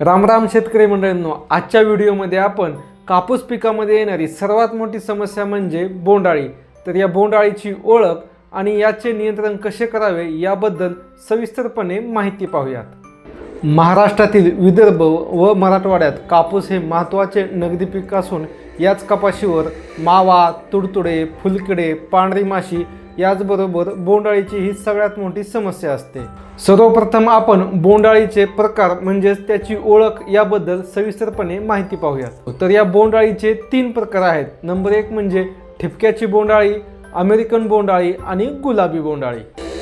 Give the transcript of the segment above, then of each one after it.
रामराम शेतकरी मंडळींनो आजच्या व्हिडिओमध्ये आपण कापूस पिकामध्ये येणारी सर्वात मोठी समस्या म्हणजे बोंडाळी तर या बोंडाळीची ओळख आणि याचे नियंत्रण कसे करावे याबद्दल सविस्तरपणे माहिती पाहूयात. महाराष्ट्रातील विदर्भ व मराठवाड्यात कापूस हे महत्त्वाचे नगदी पीक असून याच कपाशीवर मावा तुडतुडे फुलकिडे पांढरी माशी याचबरोबर बोंडाळीची ही सगळ्यात मोठी समस्या असते. सर्वप्रथम आपण बोंडाळीचे प्रकार म्हणजेच त्याची ओळख याबद्दल सविस्तरपणे माहिती पाहूयात. तर या बोंडाळीचे तीन प्रकार आहेत. नंबर एक म्हणजे ठिपक्याची बोंडाळी अमेरिकन बोंडाळी आणि गुलाबी बोंडाळी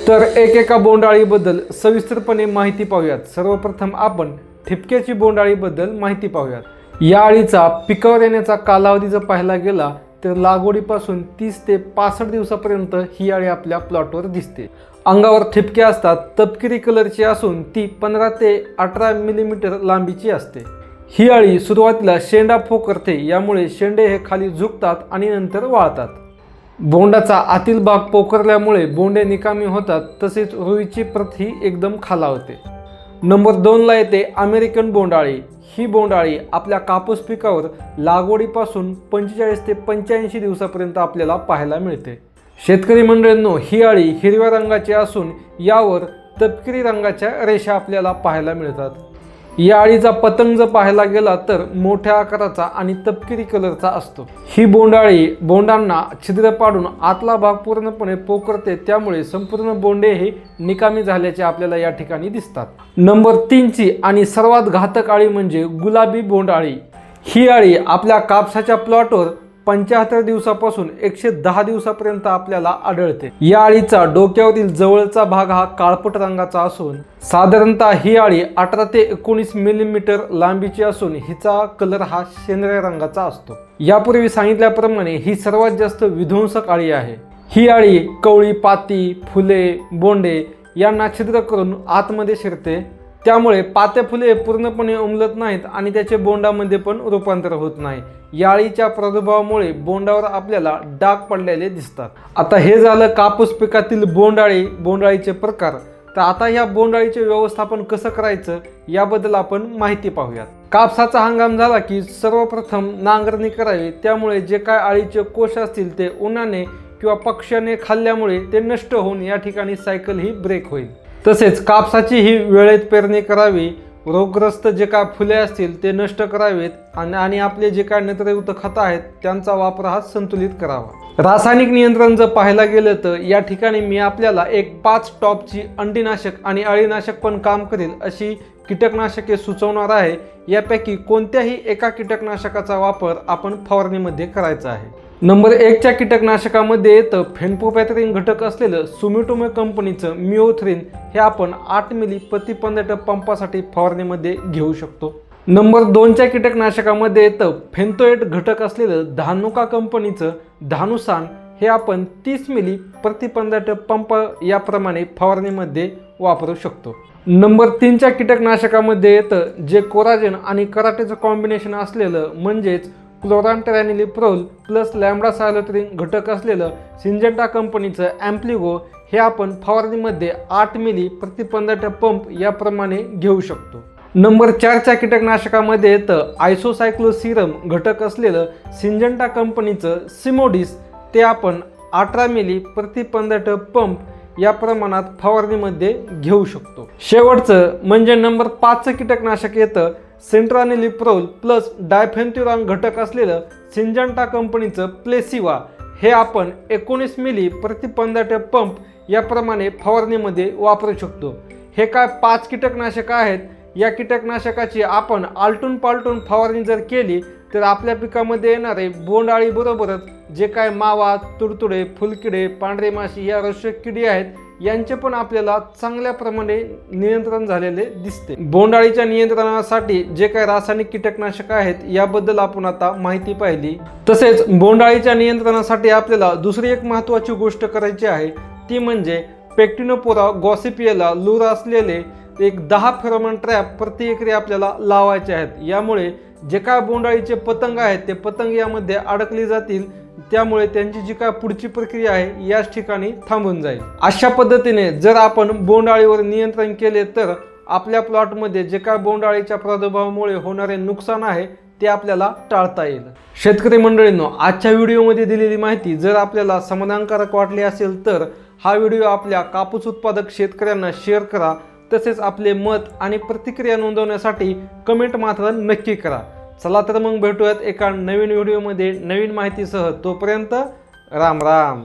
तर एकेका बोंडाळीबद्दल सविस्तरपणे माहिती पाहूयात. सर्वप्रथम आपण ठिपक्याची बोंडाळीबद्दल माहिती पाहूयात. या अळीचा पिकावर येण्याचा कालावधी जर पाहायला गेला तर लागवडीपासून तीस ते पासष्ट दिवसापर्यंत ही अळी आपल्या प्लॉटवर दिसते. अंगावर ठिपके असतात तपकिरी कलरची असून ती पंधरा ते अठरा मिलीमीटर लांबीची असते. ही अळी सुरुवातीला शेंडा फोकरते यामुळे शेंडे हे खाली झुकतात आणि नंतर वाळतात. बोंडाचा आतील भाग पोखरल्यामुळे बोंडे निकामी होतात तसेच रुईची प्रत ही एकदम खालावते. नंबर दोनला येते अमेरिकन बोंडाळी. ही बोंडाळी आपल्या कापूस पिकावर लागवडीपासून पंचेचाळीस ते पंच्याऐंशी दिवसापर्यंत आपल्याला पाहायला मिळते. शेतकरी मंडळींनो ही आळी हिरव्या रंगाची असून यावर तपकिरी रंगाच्या रेषा आपल्याला पाहायला मिळतात. या अळीचा पतंग जर पाहायला गेला तर मोठ्या आकाराचा आणि तपकिरी कलरचा असतो. ही बोंडाळी बोंडांना छिद्र पाडून आतला भाग पूर्णपणे पोकरते त्यामुळे संपूर्ण बोंडे हे निकामी झाल्याचे आपल्याला या ठिकाणी दिसतात. नंबर तीनची आणि सर्वात घातक अळी म्हणजे गुलाबी बोंडाळी. ही अळी आपल्या कापसाच्या प्लॉटवर पंच्याहत्तर दिवसापासून एकशे दहा दिवसापर्यंत आपल्याला आढळते. या अळीचा डोक्यावरील जवळचा भाग हा काळपट रंगाचा असून साधारणतः ही अळी अठरा ते एकोणीस मिलीमीटर लांबीची असून हिचा कलर हा शेंद्र्या रंगाचा असतो. यापूर्वी सांगितल्याप्रमाणे ही सर्वात जास्त विध्वंसक अळी आहे. ही अळी कवळी पाती फुले बोंडे यांना छिद्र करून आतमध्ये शिरते. त्यामुळे पाते फुले पूर्णपणे उमलत नाहीत आणि त्याचे बोंडामध्ये पण रूपांतर होत नाही. याळीच्या प्रादुर्भावामुळे बोंडावर आपल्याला डाग पडलेले दिसतात. आता हे झालं कापूस पिकातील बोंडाळी बोंडाळीचे प्रकार. तर आता या बोंडाळीचे व्यवस्थापन कसं करायचं याबद्दल आपण माहिती पाहूयात. कापसाचा हंगाम झाला की सर्वप्रथम नांगरणी करावी. त्यामुळे जे काय अळीचे कोश असतील ते उन्हाने किंवा पक्ष्याने खाल्ल्यामुळे ते नष्ट होऊन या ठिकाणी सायकल ही ब्रेक होईल. तसेच कापसाची ही वेळेत पेरणी करावी रोगग्रस्त जे काय फुले असतील ते नष्ट करावेत आणि आणि आपले जे काय नेत्रयुक्त खतं आहेत त्यांचा वापर हा संतुलित करावा. रासायनिक नियंत्रण जर पाहायला गेलं तर या ठिकाणी मी आपल्याला एक पाच टॉपची अंडीनाशक आणि अळीनाशक पण काम करेल अशी कीटकनाशके सुचवणार आहे. यापैकी कोणत्याही एका कीटकनाशकाचा वापर आपण फवारणीमध्ये करायचा आहे. नंबर एकच्या कीटकनाशकामध्ये येतं फेनपोपॅथरीन घटक असलेलं सुमिटोमे कंपनीचं मिओथ्रिन हे आपण आठ मिली प्रति पंधरा पंपासाठी फवारणीमध्ये घेऊ शकतो. नंबर दोनच्या कीटकनाशकामध्ये येतं फेंतोएट घटक असलेलं धानुका कंपनीचं धानुसान हे आपण तीस मिली प्रति पंधरा पंप याप्रमाणे फवारणीमध्ये वापरू शकतो. नंबर तीनच्या कीटकनाशकामध्ये येतं जे कोराजेन आणि कराटेचं कॉम्बिनेशन असलेलं म्हणजेच क्लोरांटेरॅनिलिप्रोल प्लस लॅमडा सायलोत्रिन घटक असलेलं सिंजेंटा कंपनीचं ॲम्प्लिगो हे आपण फवारणीमध्ये आठ मिली प्रतिपंधट पंप याप्रमाणे घेऊ शकतो. नंबर चारच्या कीटकनाशकामध्ये येतं आयसोसायक्लोसिरम घटक असलेलं सिंजंटा कंपनीचं सिमोडिस ते आपण अठरा मिली प्रतिपंधट पंप या प्रमाणात फवारणीमध्ये घेऊ शकतो. शेवटचं म्हणजे नंबर पाचचं कीटकनाशक येतं सेंट्रानिलिप्रोल प्लस डायफेन्ट्युरॉन घटक असलेलं सिंजंटा कंपनीचं प्लेसिवा हे आपण एकोणीस मिली प्रतिपंदाटे पंप याप्रमाणे फवारणीमध्ये वापरू शकतो. हे काय पाच कीटकनाशकं आहेत? या कीटकनाशकाची आपण आलटून पालटून फवारणी जर केली तर आपल्या पिकामध्ये येणारे बोंडाळीबरोबरच जे काय मावा तुडतुडे फुलकिडे पांढरे माशी या रोषक किडी आहेत यांचे पण आपल्याला चांगल्या प्रमाणे नियंत्रण झालेले दिसते. बोंडाळीच्या नियंत्रणासाठी जे काही रासायनिक कीटकनाशक आहेत याबद्दल आपण आता माहिती पाहिली. तसेच बोंडाळीच्या नियंत्रणासाठी आपल्याला दुसरी एक महत्त्वाची गोष्ट करायची आहे ती म्हणजे पेक्टिनोपोरा गॉसिपियाला लूर असलेले एक दहा फेरोमन ट्रॅप प्रति एकरी आपल्याला लावायचे आहेत. यामुळे जे काय बोंडाळीचे पतंग आहेत ते पतंग यामध्ये अडकले जातील. त्यामुळे त्यांची जी काय पुढची प्रक्रिया आहे याच ठिकाणी थांबून जाईल. अशा पद्धतीने जर आपण बोंडाळीवर नियंत्रण केले तर आपल्या प्लॉटमध्ये जे काय बोंडाळीच्या प्रादुर्भावामुळे होणारे नुकसान आहे ते आपल्याला टाळता येईल. शेतकरी मंडळींनो आजच्या व्हिडिओमध्ये दिलेली माहिती जर आपल्याला समाधानकारक वाटली असेल तर हा व्हिडिओ आपल्या कापूस उत्पादक शेतकऱ्यांना शेअर करा. तसेच आपले मत आणि प्रतिक्रिया नोंदवण्यासाठी कमेंट मात्र नक्की करा. चला तर मग भेटूयात एका नवीन व्हिडिओमध्ये नवीन माहितीसह. तोपर्यंत राम राम.